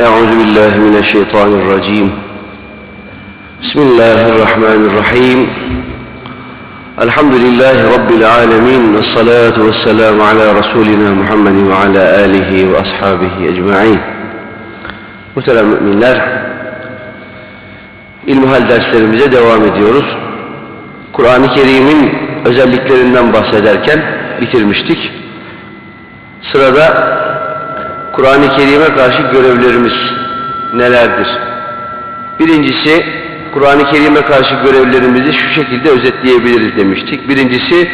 أعوذ بالله من الشيطان الرجيم بسم الله الرحمن الرحيم الحمد لله رب العالمين والصلاة والسلام على رسولنا محمد وعلى آله وأصحابه أجمعين Muhterem müminler, İlmihal derslerimize devam ediyoruz. Kur'an-ı Kerim'in özelliklerinden bahsederken bitirmiştik. Sırada Kur'an-ı Kerim'e karşı görevlerimiz nelerdir? Birincisi, Kur'an-ı Kerim'e karşı görevlerimizi şu şekilde özetleyebiliriz demiştik. Birincisi,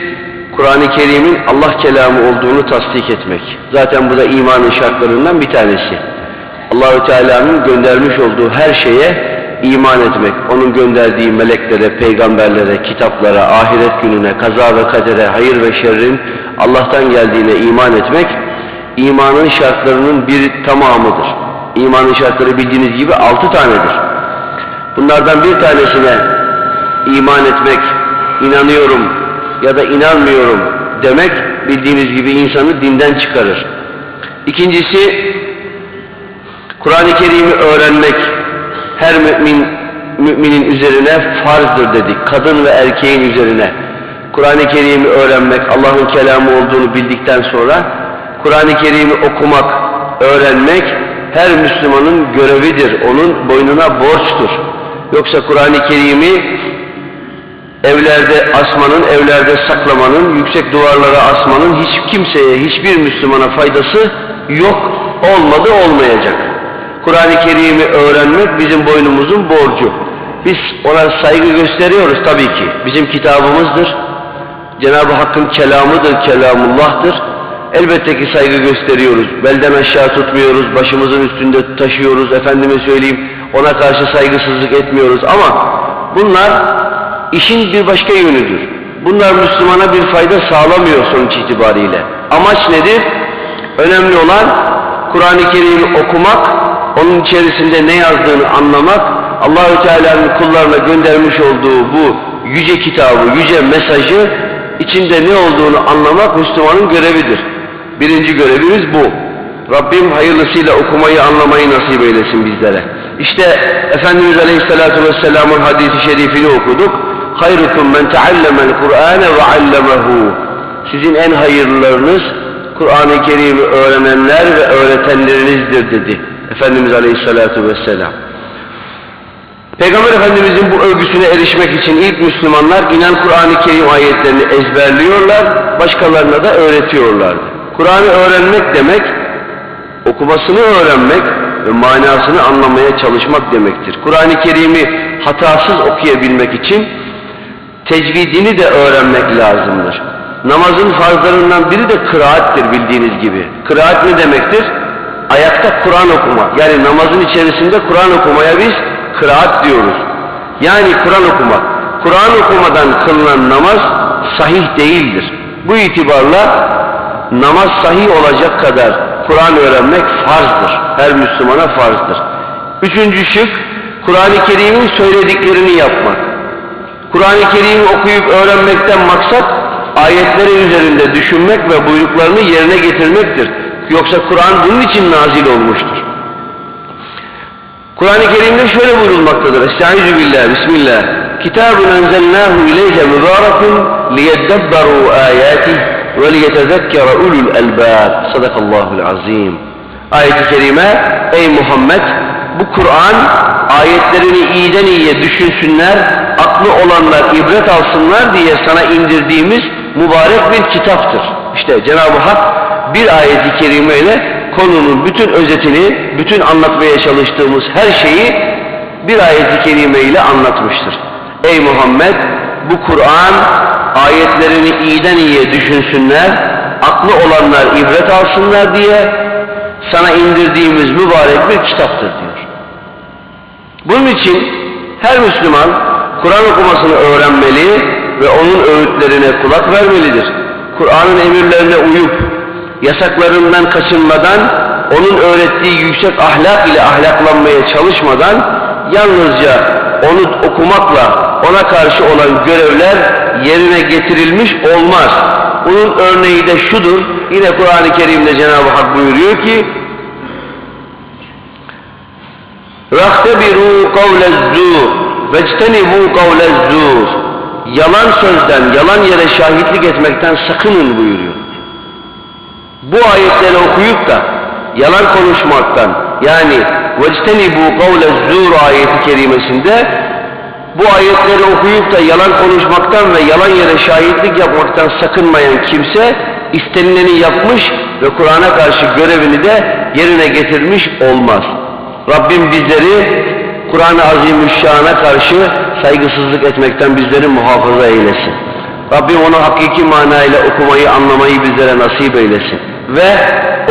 Kur'an-ı Kerim'in Allah kelamı olduğunu tasdik etmek. Zaten bu da imanın şartlarından bir tanesi. Allahü Teala'nın göndermiş olduğu her şeye iman etmek, onun gönderdiği meleklere, peygamberlere, kitaplara, ahiret gününe, kaza ve kadere, hayır ve şerrin Allah'tan geldiğine iman etmek, imanın şartlarının bir tamamıdır. İmanın şartları bildiğiniz gibi altı tanedir. Bunlardan bir tanesine iman etmek, inanıyorum ya da inanmıyorum demek bildiğiniz gibi insanı dinden çıkarır. İkincisi Kur'an-ı Kerim'i öğrenmek her mümin müminin üzerine farzdır dedik. Kadın ve erkeğin üzerine. Kur'an-ı Kerim'i öğrenmek, Allah'ın kelamı olduğunu bildikten sonra Kur'an-ı Kerim'i okumak, öğrenmek her Müslümanın görevidir. Onun boynuna borçtur. Yoksa Kur'an-ı Kerim'i evlerde asmanın, evlerde saklamanın, yüksek duvarlara asmanın hiç kimseye, hiçbir Müslümana faydası yok, olmadı, olmayacak. Kur'an-ı Kerim'i öğrenmek bizim boynumuzun borcu. Biz ona saygı gösteriyoruz tabii ki. Bizim kitabımızdır. Cenab-ı Hakk'ın kelamıdır, kelamullah'tır. Elbette ki saygı gösteriyoruz. Belden aşağı tutmuyoruz, başımızın üstünde taşıyoruz. Efendime söyleyeyim, ona karşı saygısızlık etmiyoruz. Ama bunlar işin bir başka yönüdür. Bunlar Müslümana bir fayda sağlamıyor sonuç itibariyle. Amaç nedir? Önemli olan Kur'an-ı Kerim'i okumak, onun içerisinde ne yazdığını anlamak, Allahü Teala'nın kullarına göndermiş olduğu bu yüce kitabı, yüce mesajı içinde ne olduğunu anlamak Müslümanın görevidir. Birinci görevimiz bu. Rabbim hayırlısıyla okumayı, anlamayı nasip eylesin bizlere. İşte Efendimiz Aleyhisselatü Vesselam'ın hadisi şerifini okuduk. Hayrukum men teallemel Kur'ane ve allemehu. Sizin en hayırlılarınız Kur'an-ı Kerim'i öğrenenler ve öğretenlerinizdir dedi. Efendimiz Aleyhisselatü Vesselam. Peygamber Efendimizin bu övgüsüne erişmek için ilk Müslümanlar inen Kur'an-ı Kerim ayetlerini ezberliyorlar, başkalarına da öğretiyorlardı. Kur'an'ı öğrenmek demek, okumasını öğrenmek ve manasını anlamaya çalışmak demektir. Kur'an-ı Kerim'i hatasız okuyabilmek için tecvidini de öğrenmek lazımdır. Namazın farzlarından biri de kıraattir bildiğiniz gibi. Kıraat ne demektir? Ayakta Kur'an okumak. Yani namazın içerisinde Kur'an okumaya biz kıraat diyoruz. Yani Kur'an okumak. Kur'an okumadan kılınan namaz sahih değildir. Bu itibarla namaz sahih olacak kadar Kur'an öğrenmek farzdır. Her Müslümana farzdır. Üçüncü şık, Kur'an-ı Kerim'in söylediklerini yapmak. Kur'an-ı Kerim'i okuyup öğrenmekten maksat ayetlerin üzerinde düşünmek ve buyruklarını yerine getirmektir. Yoksa Kur'an bunun için nazil olmuştur. Kur'an-ı Kerim'de şöyle buyurulmaktadır. Estaizu billah, bismillah. Kitabun enzelnahu ileyke mübarekun liyeddebberu ayatih liyetezekkere ulul elbab. Sadakallahul azim. Ayet-i Kerime, ey Muhammed, bu Kur'an ayetlerini iyiden iyiye düşünsünler, aklı olanlar ibret alsınlar diye sana indirdiğimiz mübarek bir kitaptır. İşte Cenab-ı Hak bir ayet-i kerimeyle konunun bütün özetini, bütün anlatmaya çalıştığımız her şeyi bir ayet-i kerime ile anlatmıştır. Ey Muhammed bu Kur'an ayetlerini iyiden iyiye düşünsünler, aklı olanlar ibret alsınlar diye sana indirdiğimiz mübarek bir kitaptır diyor. Bunun için her Müslüman Kur'an okumasını öğrenmeli ve onun öğütlerine kulak vermelidir. Kur'an'ın emirlerine uyup yasaklarından kaçınmadan onun öğrettiği yüksek ahlak ile ahlaklanmaya çalışmadan yalnızca onu okumakla ona karşı olan görevler yerine getirilmiş olmaz. Bunun örneği de şudur. Yine Kur'an-ı Kerim'de Cenab-ı Hak buyuruyor ki رَخْتَبِرُوا قَوْلَ الزُّورِ وَاجْتَنِبُوا قَوْلَ الزُّورِ Yalan sözden, yalan yere şahitlik etmekten sakının buyuruyor. Bu ayetleri okuyup da yalan konuşmaktan yani وَاجْتَنِبُوا قَوْلَ الزُّورِ ayeti kerimesinde bu ayetleri okuyup da yalan konuşmaktan ve yalan yere şahitlik yapmaktan sakınmayan kimse istenileni yapmış ve Kur'an'a karşı görevini de yerine getirmiş olmaz. Rabbim bizleri Kur'an-ı Azimüşşan'a karşı saygısızlık etmekten bizleri muhafaza eylesin. Rabbim onu hakiki manayla okumayı, anlamayı bizlere nasip eylesin. Ve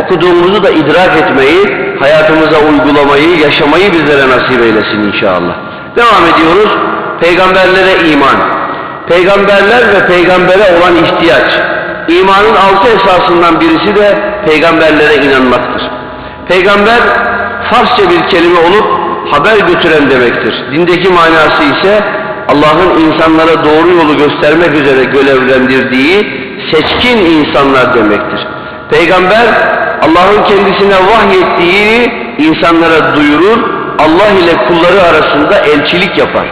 okuduğumuzu da idrak etmeyi, hayatımıza uygulamayı, yaşamayı bizlere nasip eylesin inşallah. Devam ediyoruz. Peygamberlere iman. Peygamberler ve peygambere olan ihtiyaç. İmanın altı esasından birisi de peygamberlere inanmaktır. Peygamber Farsça bir kelime olup haber götüren demektir. Dindeki manası ise Allah'ın insanlara doğru yolu göstermek üzere görevlendirdiği seçkin insanlar demektir. Peygamber Allah'ın kendisine vahyettiği insanlara duyurur, Allah ile kulları arasında elçilik yapar.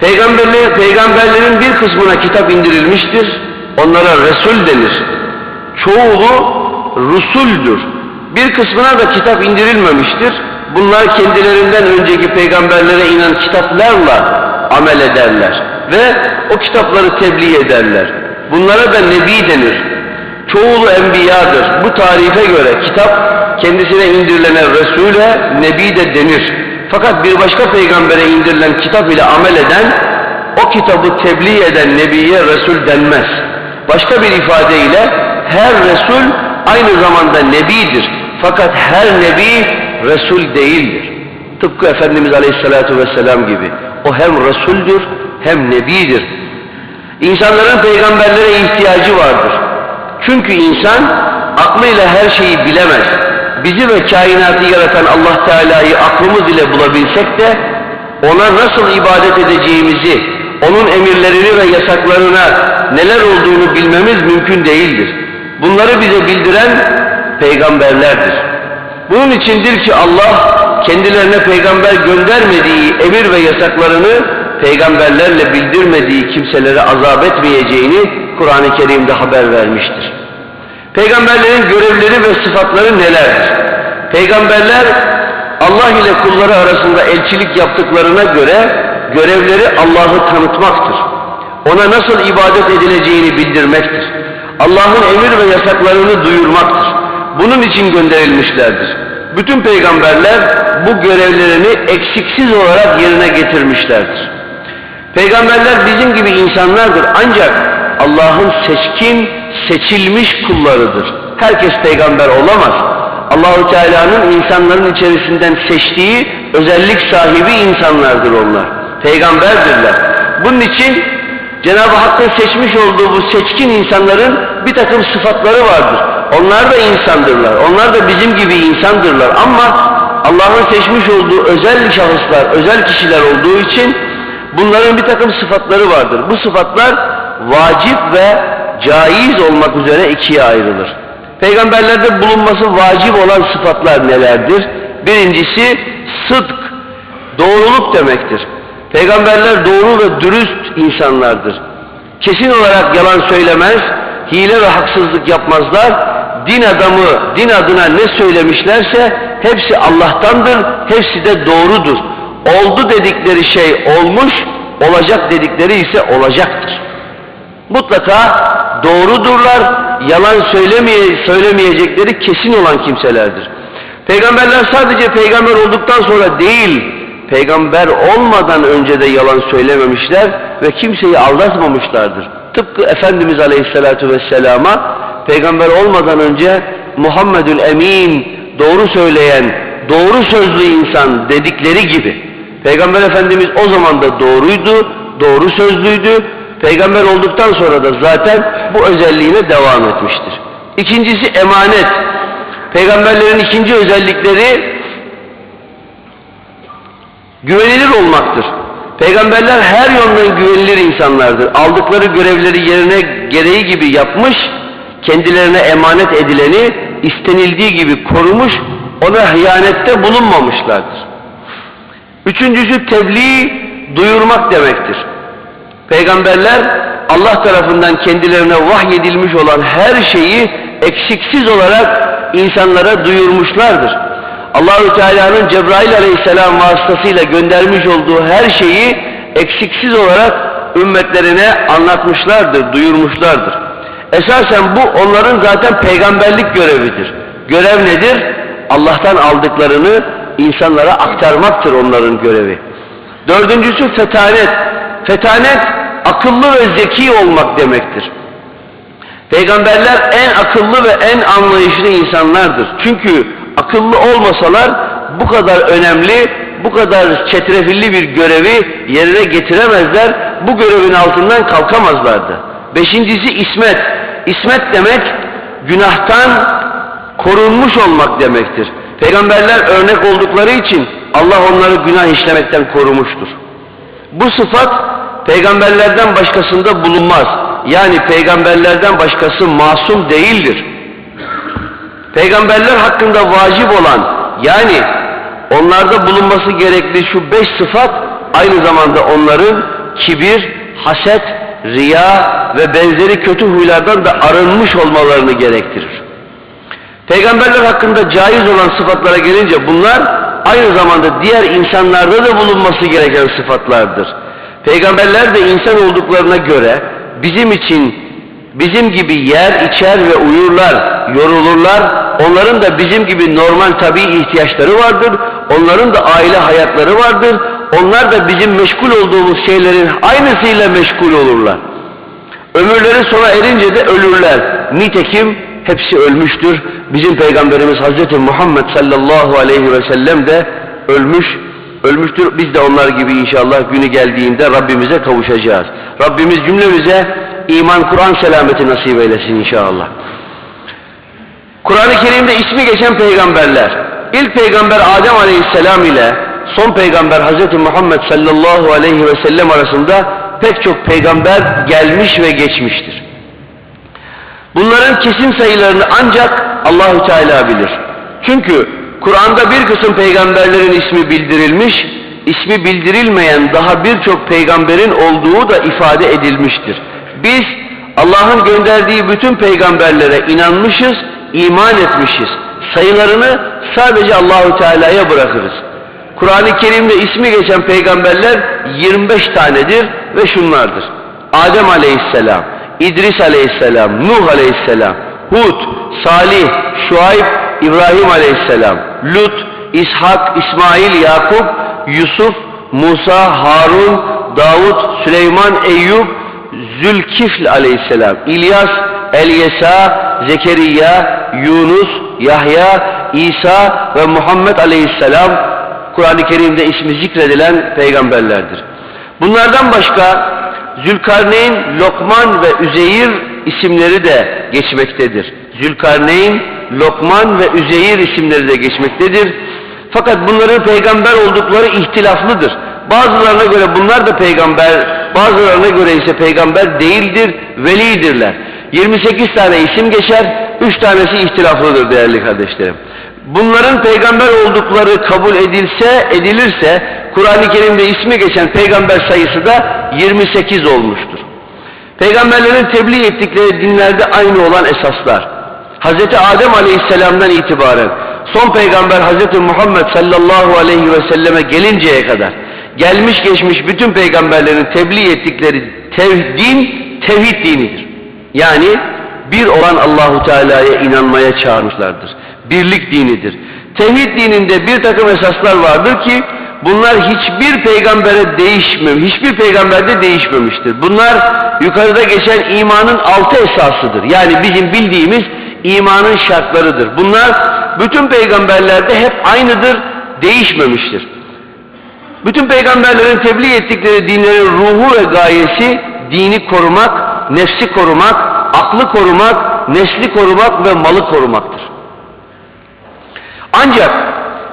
Peygamberler, peygamberlerin bir kısmına kitap indirilmiştir. Onlara Resul denir. Çoğulu Rusuldür. Bir kısmına da kitap indirilmemiştir. Bunlar kendilerinden önceki peygamberlere inen kitaplarla amel ederler. Ve o kitapları tebliğ ederler. Bunlara da Nebi denir. Çoğulu enbiyadır. Bu tarife göre kitap kendisine indirilene Resul'e Nebi de denir. Fakat bir başka peygambere indirilen kitap ile amel eden, o kitabı tebliğ eden Nebiye Resul denmez. Başka bir ifadeyle her Resul aynı zamanda Nebidir. Fakat her Nebi Resul değildir. Tıpkı Efendimiz Aleyhisselatü Vesselam gibi. O hem Resuldür hem Nebidir. İnsanların peygamberlere ihtiyacı vardır. Çünkü insan aklıyla her şeyi bilemez. Bizi ve kainatı yaratan Allah Teala'yı aklımız ile bulabilsek de ona nasıl ibadet edeceğimizi, onun emirlerini ve yasaklarına neler olduğunu bilmemiz mümkün değildir. Bunları bize bildiren peygamberlerdir. Bunun içindir ki Allah kendilerine peygamber göndermediği emir ve yasaklarını peygamberlerle bildirmediği kimselere azap etmeyeceğini Kur'an-ı Kerim'de haber vermiştir. Peygamberlerin görevleri ve sıfatları nelerdir? Peygamberler Allah ile kulları arasında elçilik yaptıklarına göre görevleri Allah'ı tanıtmaktır. Ona nasıl ibadet edileceğini bildirmektir. Allah'ın emir ve yasaklarını duyurmaktır. Bunun için gönderilmişlerdir. Bütün peygamberler bu görevlerini eksiksiz olarak yerine getirmişlerdir. Peygamberler bizim gibi insanlardır ancak Allah'ın seçkin, seçilmiş kullarıdır. Herkes peygamber olamaz. Allahu Teala'nın insanların içerisinden seçtiği özellik sahibi insanlardır onlar. Peygamberdirler. Bunun için Cenab-ı Hakk'ın seçmiş olduğu bu seçkin insanların bir takım sıfatları vardır. Onlar da insandırlar. Onlar da bizim gibi insandırlar. Ama Allah'ın seçmiş olduğu özel şahıslar, özel kişiler olduğu için bunların bir takım sıfatları vardır. Bu sıfatlar vacip ve caiz olmak üzere ikiye ayrılır. Peygamberlerde bulunması vacip olan sıfatlar nelerdir? Birincisi sıdk, doğruluk demektir. Peygamberler doğru ve dürüst insanlardır. Kesin olarak yalan söylemez, hile ve haksızlık yapmazlar. Din adamı, din adına ne söylemişlerse hepsi Allah'tandır, hepsi de doğrudur. Oldu dedikleri şey olmuş, olacak dedikleri ise olacaktır. Mutlaka doğrudurlar, yalan söylemeye, söylemeyecekleri kesin olan kimselerdir. Peygamberler sadece peygamber olduktan sonra değil, peygamber olmadan önce de yalan söylememişler ve kimseyi aldatmamışlardır. Tıpkı Efendimiz Aleyhisselatü Vesselam'a peygamber olmadan önce Muhammedül Emin, doğru söyleyen, doğru sözlü insan dedikleri gibi. Peygamber Efendimiz o zaman da doğruydu, doğru sözlüydü. Peygamber olduktan sonra da zaten bu özelliğine devam etmiştir. İkincisi emanet. Peygamberlerin ikinci özellikleri güvenilir olmaktır. Peygamberler her yönden güvenilir insanlardır. Aldıkları görevleri yerine gereği gibi yapmış, kendilerine emanet edileni istenildiği gibi korumuş, ona hıyanette bulunmamışlardır. Üçüncüsü tebliğ, duyurmak demektir. Peygamberler Allah tarafından kendilerine vahyedilmiş olan her şeyi eksiksiz olarak insanlara duyurmuşlardır. Allahü Teala'nın Cebrail Aleyhisselam vasıtasıyla göndermiş olduğu her şeyi eksiksiz olarak ümmetlerine anlatmışlardır, duyurmuşlardır. Esasen bu onların zaten peygamberlik görevidir. Görev nedir? Allah'tan aldıklarını insanlara aktarmaktır onların görevi. Dördüncüsü fetanet. Fetanet akıllı ve zeki olmak demektir. Peygamberler en akıllı ve en anlayışlı insanlardır. Çünkü akıllı olmasalar bu kadar önemli, bu kadar çetrefilli bir görevi yerine getiremezler. Bu görevin altından kalkamazlardı. Beşincisi ismet. İsmet demek günahtan korunmuş olmak demektir. Peygamberler örnek oldukları için Allah onları günah işlemekten korumuştur. Bu sıfat peygamberlerden başkasında bulunmaz. Yani peygamberlerden başkası masum değildir. Peygamberler hakkında vacip olan yani onlarda bulunması gerekli şu beş sıfat aynı zamanda onların kibir, haset, riya ve benzeri kötü huylardan da arınmış olmalarını gerektirir. Peygamberler hakkında caiz olan sıfatlara gelince bunlar aynı zamanda diğer insanlarda da bulunması gereken sıfatlardır. Peygamberler de insan olduklarına göre bizim için bizim gibi yer, içer ve uyurlar, yorulurlar. Onların da bizim gibi normal tabi ihtiyaçları vardır. Onların da aile hayatları vardır. Onlar da bizim meşgul olduğumuz şeylerin aynısıyla meşgul olurlar. Ömürleri sona erince de ölürler. Nitekim hepsi ölmüştür. Bizim Peygamberimiz Hazreti Muhammed sallallahu aleyhi ve sellem de ölmüş, ölmüştür. Biz de onlar gibi inşallah günü geldiğinde Rabbimize kavuşacağız. Rabbimiz cümlemize iman, Kur'an selameti nasip eylesin inşallah. Kur'an-ı Kerim'de ismi geçen peygamberler, ilk peygamber Adem aleyhisselam ile son peygamber Hazreti Muhammed sallallahu aleyhi ve sellem arasında pek çok peygamber gelmiş ve geçmiştir. Bunların kesin sayılarını ancak Allahü Teala bilir. Çünkü Kur'an'da bir kısım peygamberlerin ismi bildirilmiş, ismi bildirilmeyen daha birçok peygamberin olduğu da ifade edilmiştir. Biz Allah'ın gönderdiği bütün peygamberlere inanmışız, iman etmişiz. Sayılarını sadece Allahü Teala'ya bırakırız. Kur'an-ı Kerim'de ismi geçen peygamberler 25 tanedir ve şunlardır. Adem Aleyhisselam, İdris Aleyhisselam, Nuh Aleyhisselam, Hud, Salih, Şuayb, İbrahim Aleyhisselam, Lut, İshak, İsmail, Yakup, Yusuf, Musa, Harun, Davud, Süleyman, Eyüp, Zülkifl Aleyhisselam, İlyas, Elyesa, Zekeriya, Yunus, Yahya, İsa ve Muhammed Aleyhisselam Kur'an-ı Kerim'de ismi zikredilen peygamberlerdir. Bunlardan başka Zülkarneyn, Lokman ve Üzeyir isimleri de geçmektedir. Zülkarneyn, Lokman ve Üzeyir isimleri de geçmektedir. Fakat bunların peygamber oldukları ihtilaflıdır. Bazılarına göre bunlar da peygamber, bazılarına göre ise peygamber değildir, velidirler. 28 tane isim geçer, 3 tanesi ihtilaflıdır değerli kardeşlerim. Bunların peygamber oldukları kabul edilse, edilirse Kur'an-ı Kerim'de ismi geçen peygamber sayısı da 28 olmuştur. Peygamberlerin tebliğ ettikleri dinlerde aynı olan esaslar. Hz. Adem Aleyhisselam'dan itibaren son peygamber Hz. Muhammed sallallahu aleyhi ve selleme gelinceye kadar gelmiş geçmiş bütün peygamberlerin tebliğ ettikleri tev din tevhid dinidir. Yani bir olan Allahu Teala'ya inanmaya çağırmışlardır. Birlik dinidir. Tevhid dininde bir takım esaslar vardır ki bunlar hiçbir peygambere değişmemiş, hiçbir peygamberde değişmemiştir. Bunlar yukarıda geçen imanın altı esasıdır. Yani bizim bildiğimiz imanın şartlarıdır. Bunlar bütün peygamberlerde hep aynıdır, değişmemiştir. Bütün peygamberlerin tebliğ ettikleri dinlerin ruhu ve gayesi dini korumak, nefsi korumak, aklı korumak, nesli korumak ve malı korumaktır. Ancak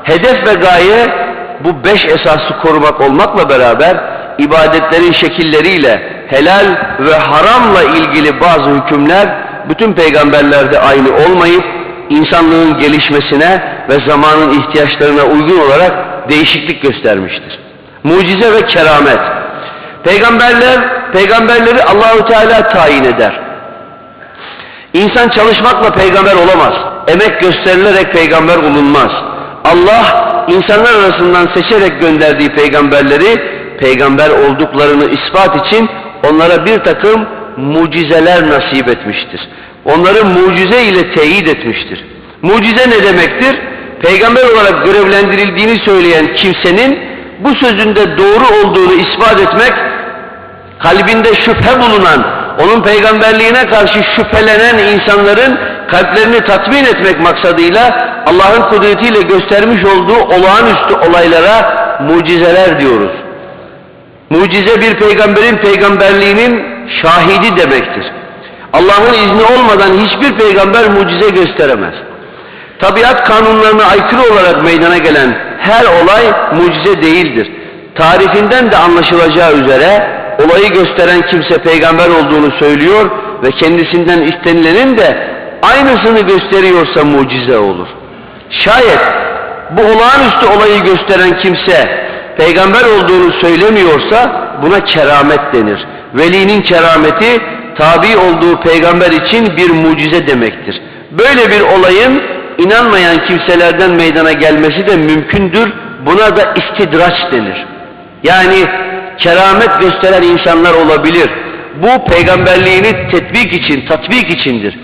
hedef ve gaye bu beş esası korumak olmakla beraber ibadetlerin şekilleriyle helal ve haramla ilgili bazı hükümler bütün peygamberlerde aynı olmayıp insanlığın gelişmesine ve zamanın ihtiyaçlarına uygun olarak değişiklik göstermiştir. Mucize ve keramet. Peygamberler, peygamberleri Allahu Teala tayin eder. İnsan çalışmakla peygamber olamaz. Emek gösterilerek peygamber olunmaz. Allah insanlar arasından seçerek gönderdiği peygamberleri peygamber olduklarını ispat için onlara bir takım mucizeler nasip etmiştir. Onları mucize ile teyit etmiştir. Mucize ne demektir? Peygamber olarak görevlendirildiğini söyleyen kimsenin bu sözünde doğru olduğunu ispat etmek, kalbinde şüphe bulunan, onun peygamberliğine karşı şüphelenen insanların kalplerini tatmin etmek maksadıyla Allah'ın kudretiyle göstermiş olduğu olağanüstü olaylara mucizeler diyoruz. Mucize bir peygamberin peygamberliğinin şahidi demektir. Allah'ın izni olmadan hiçbir peygamber mucize gösteremez. Tabiat kanunlarına aykırı olarak meydana gelen her olay mucize değildir. Tarifinden de anlaşılacağı üzere olayı gösteren kimse peygamber olduğunu söylüyor ve kendisinden istenilenin de aynısını gösteriyorsa mucize olur. Şayet bu olağanüstü olayı gösteren kimse peygamber olduğunu söylemiyorsa buna keramet denir. Velinin kerameti tabi olduğu peygamber için bir mucize demektir. Böyle bir olayın inanmayan kimselerden meydana gelmesi de mümkündür. Buna da istidraç denir. Yani keramet gösteren insanlar olabilir. Bu peygamberliğini tetbik için, tatbik içindir.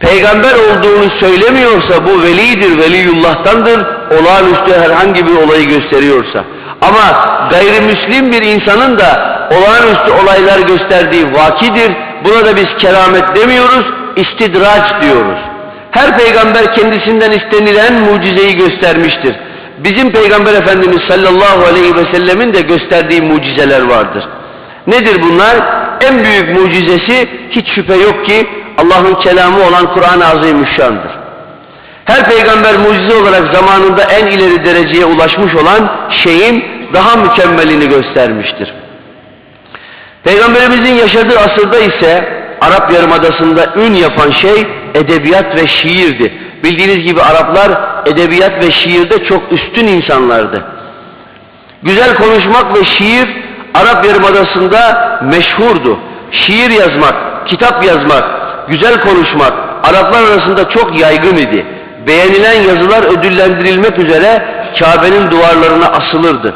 Peygamber olduğunu söylemiyorsa bu velidir, veliyullah'tandır. Olağanüstü herhangi bir olayı gösteriyorsa. Ama gayrimüslim bir insanın da olağanüstü olaylar gösterdiği vakidir. Buna da biz keramet demiyoruz, istidraç diyoruz. Her peygamber kendisinden istenilen mucizeyi göstermiştir. Bizim peygamber efendimiz sallallahu aleyhi ve sellemin de gösterdiği mucizeler vardır. Nedir bunlar? En büyük mucizesi hiç şüphe yok ki Allah'ın kelamı olan Kur'an-ı Azimüşşan'dır. Her peygamber mucize olarak zamanında en ileri dereceye ulaşmış olan şeyin daha mükemmelini göstermiştir. Peygamberimizin yaşadığı asırda ise Arap Yarımadası'nda ün yapan şey edebiyat ve şiirdi. Bildiğiniz gibi Araplar edebiyat ve şiirde çok üstün insanlardı. Güzel konuşmak ve şiir Arap Yarımadası'nda meşhurdu. Şiir yazmak, kitap yazmak, güzel konuşmak Araplar arasında çok yaygın idi. Beğenilen yazılar ödüllendirilmek üzere Kabe'nin duvarlarına asılırdı.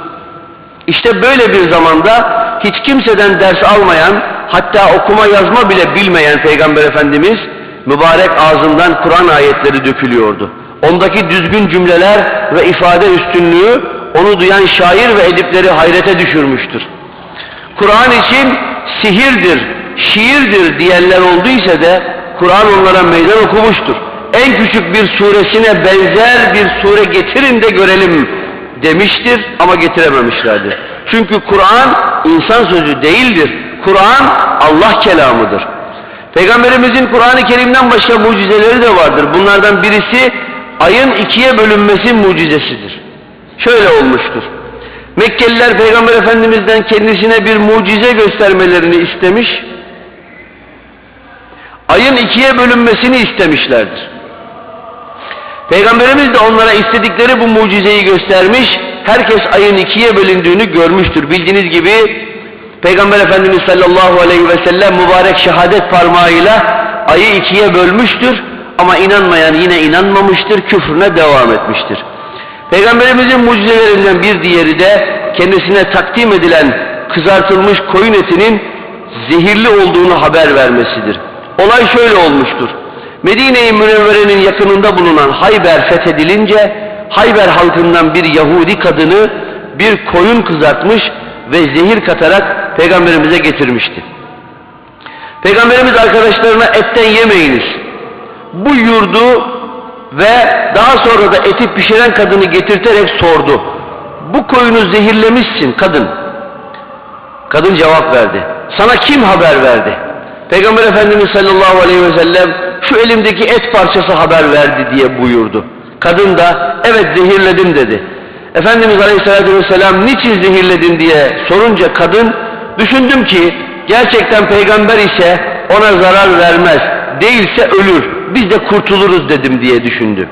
İşte böyle bir zamanda hiç kimseden ders almayan, hatta okuma yazma bile bilmeyen Peygamber Efendimiz mübarek ağzından Kur'an ayetleri dökülüyordu. Ondaki düzgün cümleler ve ifade üstünlüğü onu duyan şair ve edipleri hayrete düşürmüştür. Kur'an için sihirdir, şiirdir diyenler olduysa da Kur'an onlara meydan okumuştur. En küçük bir suresine benzer bir sure getirin de görelim demiştir ama getirememişlerdir. Çünkü Kur'an insan sözü değildir. Kur'an Allah kelamıdır. Peygamberimizin Kur'an-ı Kerim'den başka mucizeleri de vardır. Bunlardan birisi ayın ikiye bölünmesi mucizesidir. Şöyle olmuştur. Mekkeliler Peygamber Efendimiz'den kendisine bir mucize göstermelerini istemiş. Ayın ikiye bölünmesini istemişlerdir. Peygamberimiz de onlara istedikleri bu mucizeyi göstermiş. Herkes ayın ikiye bölündüğünü görmüştür. Bildiğiniz gibi Peygamber Efendimiz sallallahu aleyhi ve sellem mübarek şehadet parmağıyla ayı ikiye bölmüştür. Ama inanmayan yine inanmamıştır, küfrüne devam etmiştir. Peygamberimizin mucizelerinden bir diğeri de kendisine takdim edilen kızartılmış koyun etinin zehirli olduğunu haber vermesidir. Olay şöyle olmuştur. Medine-i Münevvere'nin yakınında bulunan Hayber fethedilince Hayber halkından bir Yahudi kadını bir koyun kızartmış ve zehir katarak peygamberimize getirmişti. Peygamberimiz arkadaşlarına etten yemeyiniz. Bu yurdu ve daha sonra da eti pişiren kadını getirterek sordu. Bu koyunu zehirlemişsin kadın. Kadın cevap verdi. Sana kim haber verdi? Peygamber Efendimiz sallallahu aleyhi ve sellem şu elimdeki et parçası haber verdi diye buyurdu. Kadın da evet zehirledim dedi. Efendimiz aleyhissalatü vesselam niçin zehirledin diye sorunca kadın düşündüm ki gerçekten peygamber ise ona zarar vermez değilse ölür. biz de kurtuluruz dedim diye düşündü.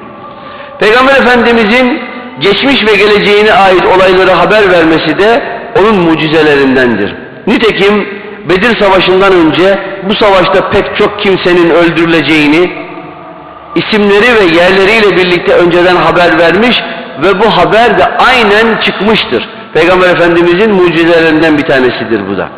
Peygamber Efendimizin geçmiş ve geleceğine ait olayları haber vermesi de onun mucizelerindendir. Nitekim Bedir Savaşı'ndan önce bu savaşta pek çok kimsenin öldürüleceğini, isimleri ve yerleriyle birlikte önceden haber vermiş ve bu haber de aynen çıkmıştır. Peygamber Efendimizin mucizelerinden bir tanesidir bu da.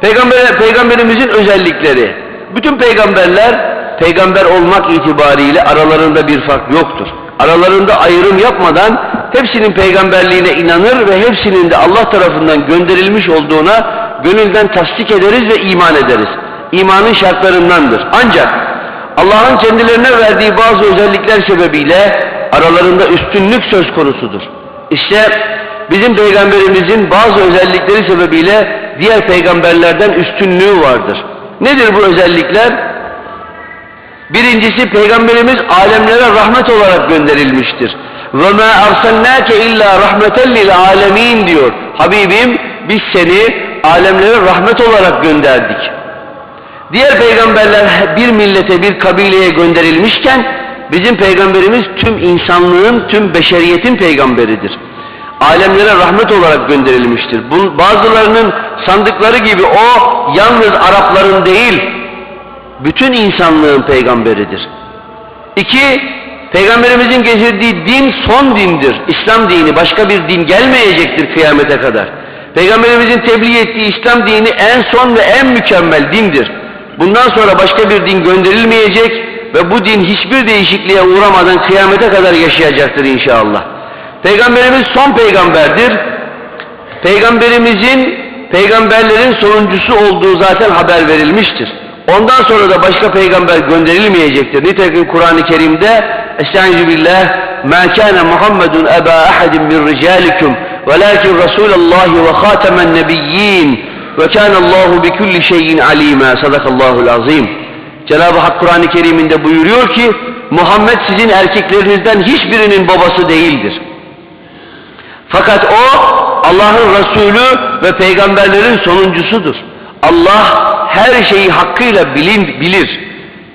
Peygamber, peygamberimizin özellikleri. Bütün peygamberler peygamber olmak itibariyle aralarında bir fark yoktur. Aralarında ayrım yapmadan hepsinin peygamberliğine inanır ve hepsinin de Allah tarafından gönderilmiş olduğuna gönülden tasdik ederiz ve iman ederiz. İmanın şartlarındandır. Ancak Allah'ın kendilerine verdiği bazı özellikler sebebiyle aralarında üstünlük söz konusudur. İşte bizim peygamberimizin bazı özellikleri sebebiyle diğer peygamberlerden üstünlüğü vardır. Nedir bu özellikler? Birincisi peygamberimiz alemlere rahmet olarak gönderilmiştir. Ve ma arsalnake illa rahmeten lil alemin diyor. Habibim biz seni alemlere rahmet olarak gönderdik. Diğer peygamberler bir millete, bir kabileye gönderilmişken bizim peygamberimiz tüm insanlığın, tüm beşeriyetin peygamberidir. Alemlere rahmet olarak gönderilmiştir. Bazılarının sandıkları gibi o yalnız Arapların değil, bütün insanlığın peygamberidir. İki, peygamberimizin getirdiği din son dindir. İslam dini, başka bir din gelmeyecektir kıyamete kadar. Peygamberimizin tebliğ ettiği İslam dini en son ve en mükemmel dindir. Bundan sonra başka bir din gönderilmeyecek ve bu din hiçbir değişikliğe uğramadan kıyamete kadar yaşayacaktır inşallah. Peygamberimiz son peygamberdir. Peygamberimizin peygamberlerin sonuncusu olduğu zaten haber verilmiştir. Ondan sonra da başka peygamber gönderilmeyecektir. Nitekim Kur'an-ı Kerim'de Estaizu billah مَا كَانَ مُحَمَّدٌ أَبَا أَحَدٍ مِّنْ رِجَالِكُمْ وَلَكِنْ رَسُولَ اللّٰهِ وَخَاتَمَ النَّبِيِّينَ وَكَانَ اللّٰهُ بِكُلِّ شَيْءٍ عَلِيمًا Sadakallahul azim. Cenab-ı Hak Kur'an-ı Kerim'inde buyuruyor ki Muhammed sizin erkeklerinizden hiçbirinin babası değildir. Fakat o Allah'ın Resulü ve peygamberlerin sonuncusudur. Allah her şeyi hakkıyla bilin, bilir.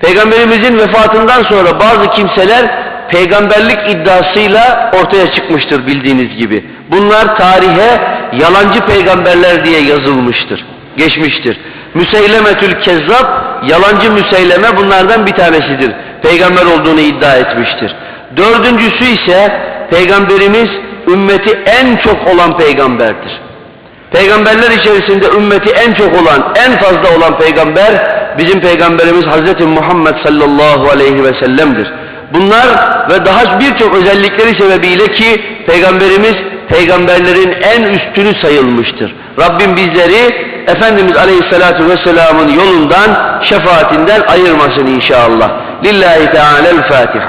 Peygamberimizin vefatından sonra bazı kimseler peygamberlik iddiasıyla ortaya çıkmıştır bildiğiniz gibi. Bunlar tarihe yalancı peygamberler diye yazılmıştır, geçmiştir. Müseylemetül Kezzab, yalancı Müseyleme bunlardan bir tanesidir. Peygamber olduğunu iddia etmiştir. Dördüncüsü ise peygamberimiz ümmeti en çok olan peygamberdir. Peygamberler içerisinde ümmeti en çok olan, en fazla olan peygamber bizim peygamberimiz Hazreti Muhammed sallallahu aleyhi ve sellem'dir. Bunlar ve daha birçok özellikleri sebebiyle ki peygamberimiz peygamberlerin en üstünü sayılmıştır. Rabbim bizleri Efendimiz Aleyhisselatü Vesselam'ın yolundan, şefaatinden ayırmasın inşallah. Lillahi Teala'l-Fatiha.